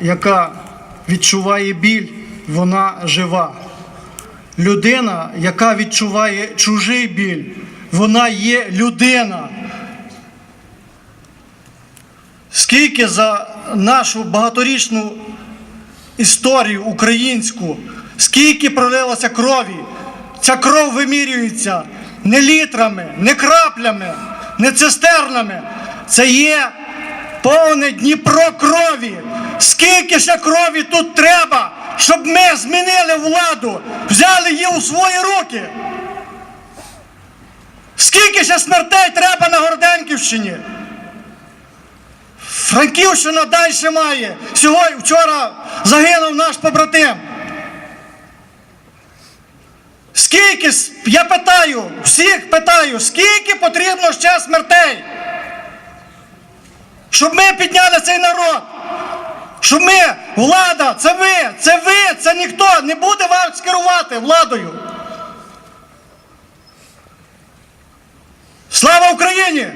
яка відчуває біль, вона жива. Людина, яка відчуває чужий біль, вона є людина. Скільки за нашу багаторічну історію українську, скільки пролилося крові, ця кров вимірюється не літрами, не краплями, не цистернами. Це є повне Дніпро крові. Скільки ще крові тут треба, щоб ми змінили владу, взяли її у свої руки? Скільки ще смертей треба на Горденківщині? Франківщина далі має. Сьогодні вчора загинув наш побратим. Скільки, я питаю, всіх питаю, скільки потрібно ще смертей? Щоб ми підняли цей народ. Щоб ми, влада, це ви, це ви, це ніхто не буде вас керувати владою. Слава Україні!